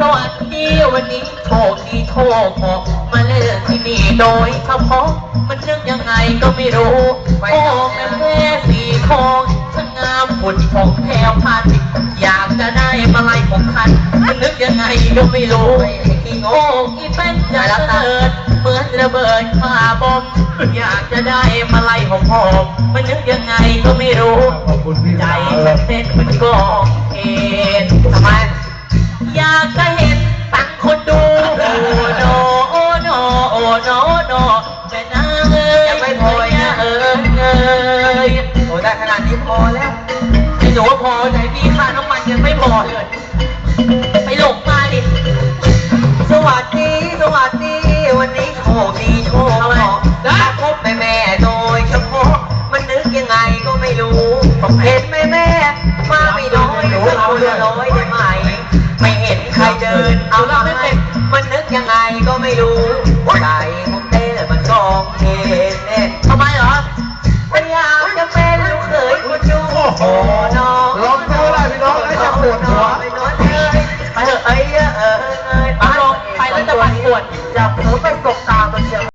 วันนี้โชคดีโชคเหมาะมาเล่นที่นี่โดยเฉพาะมันนึกยังไงก็ไม่รู้โอ้แม่แม่สีทองช่างงามหุ่นของแถวพันอยากจะได้มาลัยของคันมันนึกยังไงก็ไม่รู้โอ้อีเป็นจะระเบิดเหมือนระเบิดคาร์บอมอยากจะได้มาลัยของหอมมันนึกยังไงก็ไม่รู้ขอบคุณพี่ใจ โอ้โนโนแต่นาเอ้ยยังไม่พออีกนะเอ้ยเอ้ยโอ้ได้ขนาดนี้พอแล้วไอ้หนูว่าพอไหนพี่ค่าน้ำมันยังไม่พอเลย ไปหลบมาดิ สวัสดี สวัสดี วันนี้โชคดีโชคเหมาได้พบแม่แม่โดยเฉพาะ มันนึกยังไงก็ไม่รู้ เห็นแม่แม่มาไม่น้อยสักคนละร้อย กยังไงก็ไม่รู้ใจผมเต้มันกองเทนเน่ทำไมเหรอพยายามจะเป็นลูกเขยคุณยูโอ้โหน้องลองดูได้พี่น้องแล้วจะปวดหัวไปนอนเลยไปเถอะเอ้ยเอ้ยเอ้ยเอาลงไปแล้วจะปั่นป่วนจับเธอไป